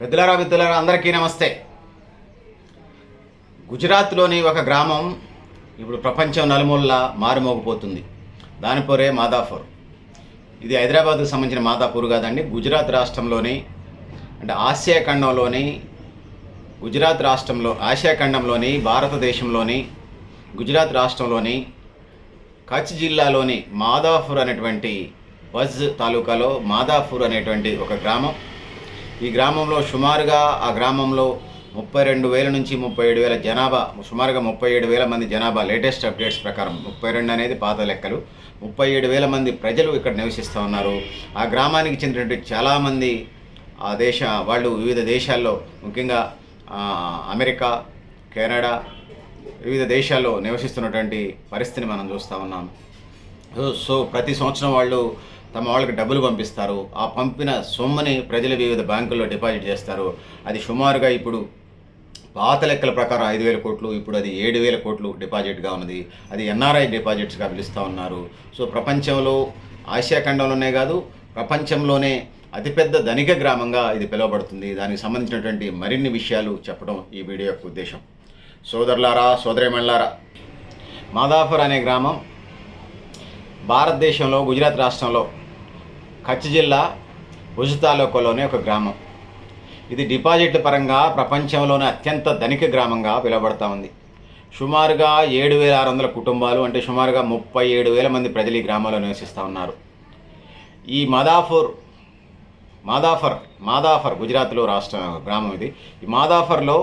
పెద్దలారా పెద్దలారా అందరికీ నమస్తే. గుజరాత్లోని ఒక గ్రామం ఇప్పుడు ప్రపంచం నలుమూలలా మారుమోగిపోతుంది. దాని పేరే మాదాపూర్. ఇది హైదరాబాద్కు సంబంధించిన మాదాపూర్ కాదండి గుజరాత్ రాష్ట్రంలోని అంటే ఆసియా ఖండంలోని గుజరాత్ రాష్ట్రంలో ఆసియా ఖండంలోని భారతదేశంలోని గుజరాత్ రాష్ట్రంలోని కచ్ జిల్లాలోని మాదాపూర్ అనేటువంటి బజ్ తాలూకాలో మాదాపూర్ అనేటువంటి ఒక గ్రామం. ఈ గ్రామంలో సుమారుగా ఆ గ్రామంలో ముప్పై రెండు వేల నుంచి ముప్పై ఏడు వేల జనాభా సుమారుగా ముప్పై ఏడు వేల మంది జనాభా లేటెస్ట్ అప్డేట్స్ ప్రకారం ముప్పై రెండు అనేది పాత లెక్కలు. ముప్పై ఏడు వేల మంది ప్రజలు ఇక్కడ నివసిస్తూ ఉన్నారు. ఆ గ్రామానికి చెందినటువంటి చాలామంది ఆ దేశ వాళ్ళు వివిధ దేశాల్లో ముఖ్యంగా అమెరికా కెనడా వివిధ దేశాల్లో నివసిస్తున్నటువంటి పరిస్థితిని మనం చూస్తూ ఉన్నాం. సో ప్రతి సంవత్సరం వాళ్ళు తమ వాళ్ళకి డబ్బులు పంపిస్తారు. ఆ పంపిన సొమ్ముని ప్రజలు వివిధ బ్యాంకుల్లో డిపాజిట్ చేస్తారు. అది సుమారుగా ఇప్పుడు పాత లెక్కల ప్రకారం ఐదు వేల కోట్లు ఇప్పుడు అది ఏడు వేల కోట్లు డిపాజిట్గా ఉన్నది. అది ఎన్ఆర్ఐ డిపాజిట్స్గా పిలుస్తూ ఉన్నారు. సో ప్రపంచంలో ఆసియా ఖండంలోనే కాదు ప్రపంచంలోనే అతిపెద్ద ధనిక గ్రామంగా ఇది పిలువబడుతుంది. దానికి సంబంధించినటువంటి మరిన్ని విషయాలు చెప్పడం ఈ వీడియో యొక్క ఉద్దేశం. సోదరులారా సోదరిమణులారా మాదాఫర్ అనే గ్రామం భారతదేశంలో గుజరాత్ రాష్ట్రంలో కచ్ జిల్లా ఉజు తాలూకాలోని ఒక గ్రామం. ఇది డిపాజిట్ల పరంగా ప్రపంచంలోనే అత్యంత ధనిక గ్రామంగా పిలువబడతా ఉంది. సుమారుగా ఏడు వేల ఆరు వందల కుటుంబాలు అంటే సుమారుగా ముప్పై ఏడు వేల మంది ప్రజలు ఈ గ్రామంలో నివసిస్తూ ఉన్నారు. ఈ మాదాఫూర్ మాదాఫర్ మాదాఫర్ గుజరాత్లో రాష్ట్ర గ్రామం ఇది. ఈ మాదాఫర్లో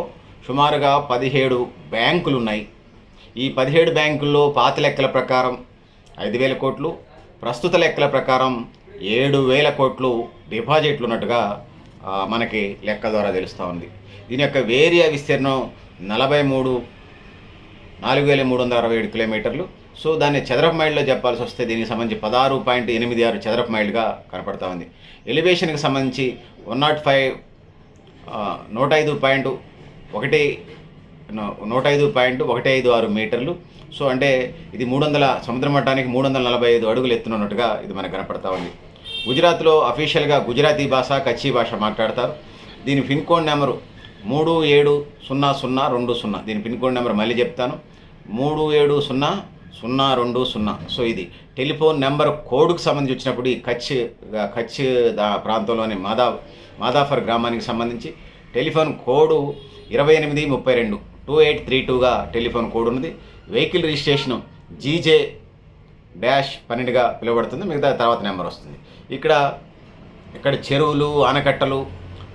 సుమారుగా పదిహేడు బ్యాంకులు ఉన్నాయి ఈ పదిహేడు బ్యాంకుల్లో పాత లెక్కల ప్రకారం ఐదు వేల కోట్లు ప్రస్తుత లెక్కల ప్రకారం ఏడు వేల కోట్లు డిపాజిట్లు ఉన్నట్టుగా మనకి లెక్క ద్వారా తెలుస్తూ ఉంది. దీని యొక్క వేరియా విస్తీర్ణం నలభై మూడు నాలుగు వేల మూడు వందల అరవై ఏడు కిలోమీటర్లు. సో దాన్ని చదరపు మైళ్ళలో చెప్పాల్సి వస్తే దీనికి సంబంధించి పదహారు పాయింట్ ఎనిమిది ఆరు చదరపు మైళ్ళుగా కనపడతా ఉంది. ఎలివేషన్కి సంబంధించి వన్ నాట్ ఫైవ్ నూట ఐదు పాయింట్ ఒకటి నూట ఐదు పాయింట్ ఒకటి ఐదు ఆరు మీటర్లు. సో అంటే ఇది మూడు వందల సముద్ర మట్టానికి మూడు వందల నలభై ఐదు అడుగులు ఎత్తునున్నట్టుగా ఇది మనకు కనపడతా ఉంది. గుజరాత్లో అఫీషియల్గా గుజరాతీ భాష కచ్చి భాష మాట్లాడతారు. దీని పిన్ కోడ్ నెంబరు మూడు ఏడు సున్నా సున్నా రెండు సున్నా. దీని పిన్ కోడ్ నెంబర్ మళ్ళీ చెప్తాను. మూడు ఏడు సున్నా సున్నా రెండు సున్నా. సో ఇది టెలిఫోన్ నెంబర్ కోడ్కు సంబంధించి వచ్చినప్పుడు ఈ కచ్ కచ్ దా ప్రాంతంలోని మాదా మాదాఫర్ గ్రామానికి సంబంధించి టెలిఫోన్ కోడు ఇరవై ఎనిమిది ముప్పై రెండు. టూ ఎయిట్ త్రీ టూగా టెలిఫోన్ కోడ్ ఉన్నది. వెహికల్ రిజిస్ట్రేషను జీజే డాష్ పన్నెండుగా పిలువబడుతుంది మిగతా తర్వాత నెంబర్ వస్తుంది. ఇక్కడ ఇక్కడ చెరువులు ఆనకట్టలు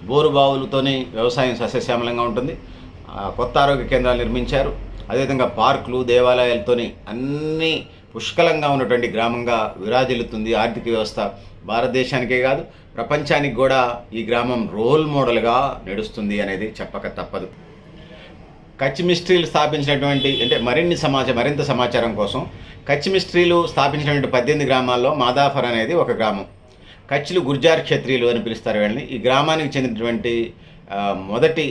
బోరు బావులతోని వ్యవసాయం సస్యశ్యామలంగా ఉంటుంది. కొత్త ఆరోగ్య కేంద్రాలు నిర్మించారు. అదేవిధంగా పార్కులు దేవాలయాలతోని అన్నీ పుష్కలంగా ఉన్నటువంటి గ్రామంగా విరాజిల్లుతుంది ఆర్థిక వ్యవస్థ. భారతదేశానికే కాదు ప్రపంచానికి కూడా ఈ గ్రామం రోల్ మోడల్గా నడుస్తుంది అనేది చెప్పక తప్పదు. కచ్ మిస్ట్రీలు స్థాపించినటువంటి అంటే మరిన్ని సమాచారం మరింత సమాచారం కోసం కచ్ మిస్త్రీలు స్థాపించినటువంటి పద్దెనిమిది గ్రామాల్లో మాదాఫర్ అనేది ఒక గ్రామం. కచ్లు గుర్జార్ క్షత్రియులు అని పిలుస్తారు వీళ్ళని. ఈ గ్రామానికి చెందినటువంటి మొదటి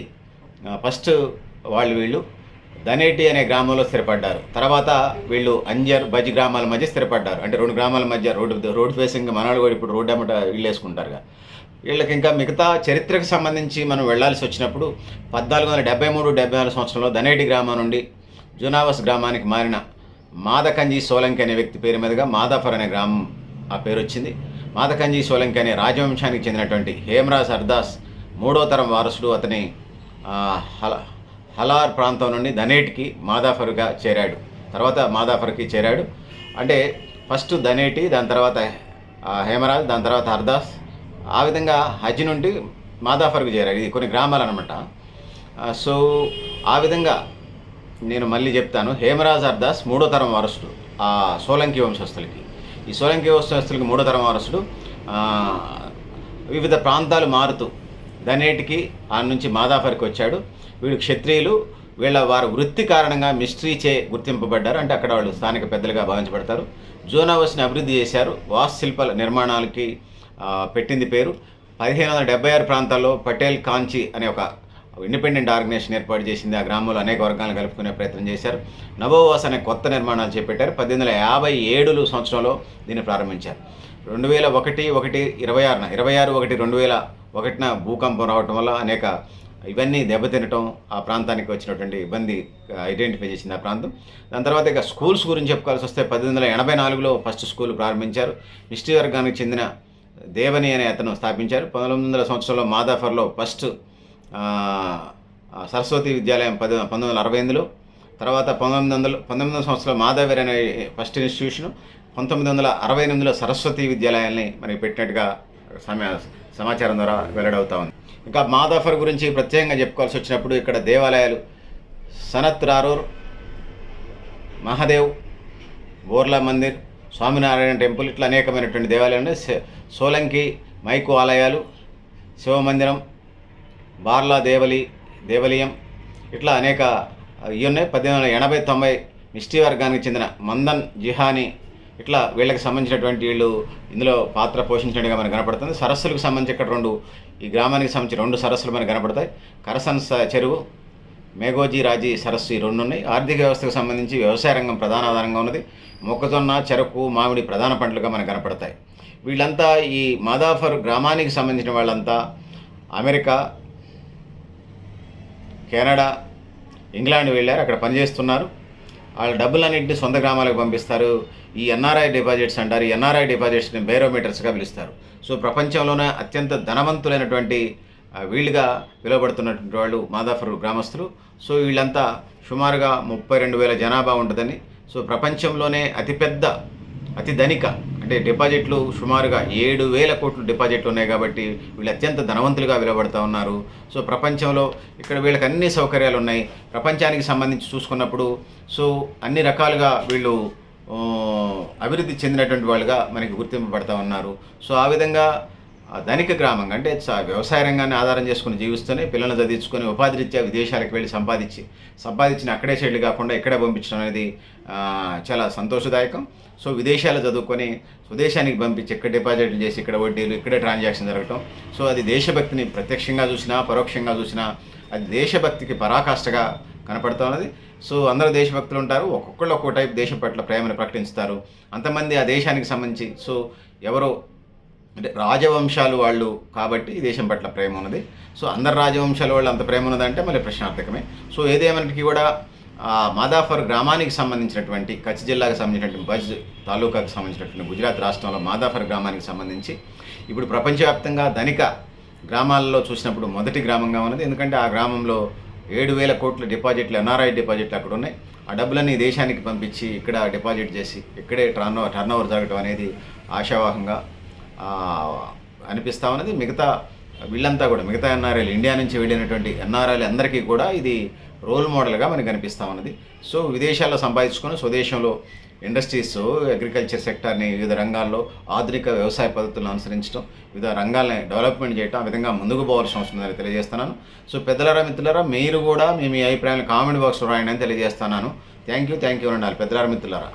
ఫస్ట్ వాళ్ళు వీళ్ళు. ధనేటి అనే గ్రామంలో స్థిరపడ్డారు. తర్వాత వీళ్ళు అంజర్ బజ్ గ్రామాల మధ్య స్థిరపడ్డారు. అంటే రెండు గ్రామాల మధ్య రోడ్డు రోడ్ ఫేసింగ్ మనవాళ్ళు కూడా ఇప్పుడు రోడ్డు అమ్మట వీళ్ళు వేసుకుంటారుగా వీళ్ళకి ఇంకా మిగతా చరిత్రకు సంబంధించి మనం వెళ్ళాల్సి వచ్చినప్పుడు పద్నాలుగు వందల డెబ్బై మూడు డెబ్బై నాలుగు సంవత్సరంలో ధనేటి గ్రామం నుండి జునావస్ గ్రామానికి మారిన మాదకంజీ సోలంకి అనే వ్యక్తి పేరు మీదుగా మాదాఫర్ అనే గ్రామం ఆ పేరు వచ్చింది. మాదకంజీ సోలంకి అనే రాజవంశానికి చెందినటువంటి హేమరాజ్ అర్దాస్ మూడో తరం వారసుడు. అతని హల హలార్ ప్రాంతం నుండి ధనేటికి మాదాఫర్గా చేరాడు. తర్వాత మాదాఫర్కి చేరాడు. అంటే ఫస్ట్ ధనేటి దాని తర్వాత హేమరాజ్ దాని తర్వాత హర్దాస్ ఆ విధంగా హజ్ నుండి మాదాఫర్కు చేరాడు. ఇది కొన్ని గ్రామాలు అనమాట సో ఆ విధంగా నేను మళ్ళీ చెప్తాను. హేమరాజ్ అర్దాస్ మూడో తరం వారసుడు ఆ సోలంకి వంశస్థులకి. ఈ సోలంకి వంశస్థులకి మూడో తరం వారసుడు వివిధ ప్రాంతాలు మారుతూ దనేటికి ఆ నుంచి మాదాఫర్కి వచ్చాడు. వీడు క్షత్రియులు వీళ్ళ వారి వృత్తి కారణంగా మిస్ట్రీచే గుర్తింపబడ్డారు. అంటే అక్కడ వాళ్ళు స్థానిక పెద్దలుగా భావించబడతారు. జోనావస్ని అభివృద్ధి చేశారు. వాస్తుశిల్పాల నిర్మాణాలకి పెట్టింది పేరు. పదిహేను వందల డెబ్బై ఆరు ప్రాంతాల్లో పటేల్ కాంచి అనే ఒక ఇండిపెండెంట్ ఆర్గనైజేషన్ ఏర్పాటు చేసింది. ఆ గ్రామంలో అనేక వర్గాలను కలుపుకునే ప్రయత్నం చేశారు. నవోవాస్ అనే కొత్త నిర్మాణాలు చేపట్టారు. పద్దెనిమిది వందల యాభై ఏడు సంవత్సరంలో దీన్ని ప్రారంభించారు. రెండు వేల ఒకటి ఒకటి ఇరవై ఆరున ఇరవై ఆరు ఒకటి రెండు వేల ఒకటిన భూకంపం రావటం వల్ల అనేక ఇవన్నీ దెబ్బతినటం ఆ ప్రాంతానికి వచ్చినటువంటి ఇబ్బంది ఐడెంటిఫై చేసింది ఆ ప్రాంతం. దాని తర్వాత ఇక స్కూల్స్ గురించి చెప్పుకోవాల్సి వస్తే పద్దెనిమిది వందల ఎనభై నాలుగులో ఫస్ట్ స్కూల్ ప్రారంభించారు. నిష్ఠి వర్గానికి చెందిన దేవని అనే అతను స్థాపించారు. పంతొమ్మిది వందల సంవత్సరంలో మాదాఫర్లో ఫస్ట్ సరస్వతి విద్యాలయం పది పంతొమ్మిది వందల అరవై ఎనిమిదిలో తర్వాత పంతొమ్మిది వందల పంతొమ్మిది వందల సంవత్సరంలో మాధవర్ అనే ఫస్ట్ ఇన్స్టిట్యూషన్ పంతొమ్మిది వందల అరవై ఎనిమిదిలో సరస్వతి విద్యాలయాల్ని మనకి పెట్టినట్టుగా సమా సమాచారం ద్వారా వెల్లడవుతా ఉంది. ఇంకా మాదాఫర్ గురించి ప్రత్యేకంగా చెప్పుకోవాల్సి వచ్చినప్పుడు ఇక్కడ దేవాలయాలు సనత్ రారూర్ మహాదేవ్ బోర్లా మందిర్ స్వామినారాయణ టెంపుల్ ఇట్లా అనేకమైనటువంటి దేవాలయాలు సోలంకి మైకు ఆలయాలు శివమందిరం బార్లా దేవలి దేవలియం ఇట్లా అనేక ఇవి ఉన్నాయి పద్దెనిమిది వందల ఎనభై తొంభై మిస్టీ వర్గానికి చెందిన మందన్ జిహాని ఇట్లా వీళ్ళకి సంబంధించినటువంటి వీళ్ళు ఇందులో పాత్ర పోషించినట్టుగా మనకు కనపడుతుంది. సరస్సులకు సంబంధించి ఇక్కడ రెండు ఈ గ్రామానికి సంబంధించి రెండు సరస్సులు మనకు కనపడతాయి. కరసన్ స- చెరువు మేఘోజీ రాజీ సరస్సు ఈ రెండు ఉన్నాయి. ఆర్థిక వ్యవస్థకు సంబంధించి వ్యవసాయ రంగం ప్రధాన ఆధారంగా ఉన్నది. మొక్కజొన్న చెరకు మామిడి ప్రధాన పంటలుగా మనకు కనపడతాయి. వీళ్ళంతా ఈ మాదాఫర్ గ్రామానికి సంబంధించిన వాళ్ళంతా అమెరికా కెనడా ఇంగ్లాండ్ వెళ్ళారు అక్కడ పనిచేస్తున్నారు. వాళ్ళ డబ్బులన్నింటినీ సొంత గ్రామాలకు పంపిస్తారు. ఈ ఎన్ఆర్ఐ డిపాజిట్స్ అంటారు. ఈ ఎన్ఆర్ఐ డిపాజిట్స్ని బేరోమీటర్స్గా పిలుస్తారు. సో ప్రపంచంలోనే అత్యంత ధనవంతులైనటువంటి వీళ్ళుగా పిలువబడుతున్నటువంటి వాళ్ళు మాదాఫర్ గ్రామస్తులు. సో వీళ్ళంతా సుమారుగా ముప్పై రెండు వేల జనాభా ఉంటుందని. సో ప్రపంచంలోనే అతిపెద్ద అతి ధనిక అంటే డిపాజిట్లు సుమారుగా ఏడు వేల కోట్లు డిపాజిట్లు ఉన్నాయి కాబట్టి వీళ్ళు అత్యంత ధనవంతులుగా విలువబడుతూ ఉన్నారు. సో ప్రపంచంలో ఇక్కడ వీళ్ళకి అన్ని సౌకర్యాలు ఉన్నాయి. ప్రపంచానికి సంబంధించి చూసుకున్నప్పుడు సో అన్ని రకాలుగా వీళ్ళు అభివృద్ధి చెందినటువంటి వాళ్ళుగా మనకి గుర్తింపబడతా ఉన్నారు. సో ఆ విధంగా ధనిక గ్రామంగా అంటే వ్యవసాయ రంగాన్ని ఆధారం చేసుకుని జీవిస్తూనే పిల్లల్ని చదివించుకొని ఉపాధి రీత్యా విదేశాలకు వెళ్ళి సంపాదించి సంపాదించిన అక్కడే సెటిల్ కాకుండా ఇక్కడే పంపించడం అనేది చాలా సంతోషదాయకం. సో విదేశాలు చదువుకొని స్వదేశానికి పంపించి ఇక్కడ డిపాజిట్లు చేసి ఇక్కడ వడ్డీలు ఇక్కడే ట్రాన్సాక్షన్ జరగటం. సో అది దేశభక్తిని ప్రత్యక్షంగా చూసినా పరోక్షంగా చూసినా అది దేశభక్తికి పరాకాష్ఠగా కనపడుతూ ఉన్నది. సో అందరూ దేశభక్తులు ఉంటారు. ఒక్కొక్కళ్ళు ఒక్కో టైప్ దేశం పట్ల ప్రేమను ప్రకటిస్తారు. అంతమంది ఆ దేశానికి సంబంధించి సో ఎవరో అంటే రాజవంశాలు వాళ్ళు కాబట్టి ఈ దేశం పట్ల ప్రేమ ఉన్నది. సో అందరు రాజవంశాల వాళ్ళు అంత ప్రేమ ఉన్నదంటే మళ్ళీ ప్రశ్నార్థకమే. సో ఏదేమైనటికీ కూడా మాదాఫర్ గ్రామానికి సంబంధించినటువంటి కచ్ జిల్లాకు సంబంధించినటువంటి బజ్ తాలూకాకు సంబంధించినటువంటి గుజరాత్ రాష్ట్రంలో మాదాఫర్ గ్రామానికి సంబంధించి ఇప్పుడు ప్రపంచవ్యాప్తంగా ధనిక గ్రామాల్లో చూసినప్పుడు మొదటి గ్రామంగా ఉన్నది. ఎందుకంటే ఆ గ్రామంలో ఏడు వేల కోట్ల డిపాజిట్లు ఎన్ఆర్ఐ డిపాజిట్లు అక్కడ ఉన్నాయి. ఆ డబ్బులన్నీ దేశానికి పంపించి ఇక్కడ డిపాజిట్ చేసి ఇక్కడే టర్న్ టర్న్ ఓవర్ జరగడం అనేది ఆశావాహంగా అనిపిస్తా ఉన్నది మిగతా వీళ్ళంతా కూడా మిగతా ఎన్ఆర్ఐలు ఇండియా నుంచి వెళ్ళినటువంటి ఎన్ఆర్ఐలు అందరికీ కూడా ఇది రోల్ మోడల్గా మనకు అనిపిస్తూ ఉన్నది సో విదేశాల్లో సంపాదించుకొని స్వదేశంలో ఇండస్ట్రీస్ అగ్రికల్చర్ సెక్టార్ని వివిధ రంగాల్లో ఆధునిక వ్యవసాయ పద్ధతులను అనుసరించడం వివిధ రంగాల్ని డెవలప్మెంట్ చేయడం ఆ విధంగా ముందుకు పోవాల్సిన అవసరం ఉందని తెలియజేస్తున్నాను. సో పెద్దలారా మిత్రులారా మీరు కూడా మీ మీ అభిప్రాయాలు కామెంట్ బాక్స్లో రాయండి అని తెలియజేస్తున్నాను. థ్యాంక్ యూ థ్యాంక్ యూ ఉండాలి పెద్దలారా మిత్రులారా.